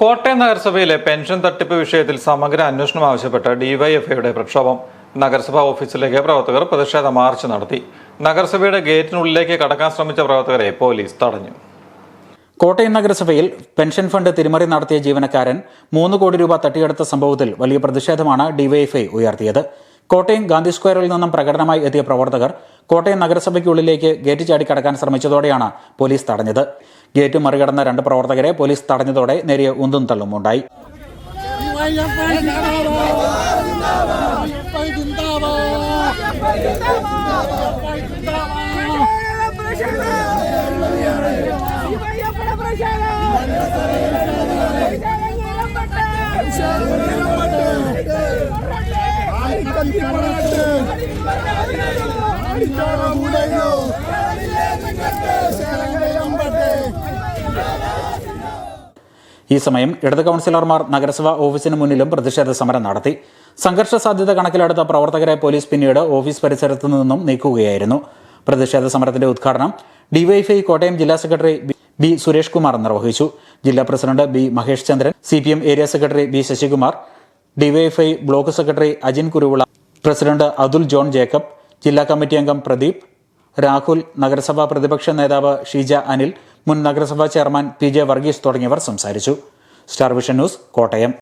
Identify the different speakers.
Speaker 1: കോട്ടയം നഗരസഭയിലെ പെൻഷൻ തട്ടിപ്പ് വിഷയത്തിൽ സമഗ്ര അന്വേഷണം ആവശ്യപ്പെട്ട് ഡിവൈഎഫ്ഐയുടെ പ്രക്ഷോഭം. നഗരസഭാ ഓഫീസിലേക്ക് പ്രവർത്തകർ പ്രതിഷേധ മാർച്ച് നടത്തി. നഗരസഭയുടെ ഗേറ്റിനുള്ളിലേക്ക് കടക്കാൻ ശ്രമിച്ച പ്രവർത്തകരെ പോലീസ് തടഞ്ഞു.
Speaker 2: കോട്ടയം നഗരസഭയിൽ പെൻഷൻ ഫണ്ട് തിരിമറി നടത്തിയ ജീവനക്കാരൻ മൂന്ന് കോടി രൂപ തട്ടിയെടുത്ത സംഭവത്തിൽ വലിയ പ്രതിഷേധമാണ് ഡിവൈഎഫ്ഐ ഉയർത്തിയത്. കോട്ടയം ഗാന്ധി സ്ക്വയറിൽ നിന്നും പ്രകടനമായി എത്തിയ പ്രവർത്തകർ കോട്ടയം നഗരസഭയ്ക്കുള്ളിലേക്ക് ഗേറ്റ് ചാടി കടക്കാൻ ശ്രമിച്ചതോടെയാണ് പോലീസ് തടഞ്ഞത്. ഗേറ്റ് മറികടന്ന രണ്ട് പ്രവർത്തകരെ പോലീസ് തടഞ്ഞതോടെ നേരിയ ഉന്തും തള്ളും ഉണ്ടായി. ഈ സമയം ഇടത് കൗൺസിലർമാർ നഗരസഭാ ഓഫീസിന് മുന്നിലും പ്രതിഷേധ സമരം നടത്തി. സംഘർഷ സാധ്യത കണക്കിലെടുത്ത പ്രവർത്തകരെ പോലീസ് പിന്നീട് ഓഫീസ് പരിസരത്തു നിന്നും നീക്കുകയായിരുന്നു. പ്രതിഷേധ സമരത്തിന്റെ ഉദ്ഘാടനം ഡിവൈഎഫ്ഐ കോട്ടയം ജില്ലാ സെക്രട്ടറി ബി സുരേഷ് കുമാർ നിർവഹിച്ചു. ജില്ലാ president B Mahesh Chandran C P M area secretary B Sasikumar DYFI block secretary Ajin Kuruvila president Athul John Jacob ജില്ലാ കമ്മിറ്റി അംഗം പ്രദീപ് രാഹുൽ നഗരസഭാ പ്രതിപക്ഷ നേതാവ് ഷീജ അനിൽ മുൻ നഗരസഭാ ചെയർമാൻ പി ജെ വർഗീസ് തുടങ്ങിയവർ സംസാരിച്ചു. Star vision news Kottayam.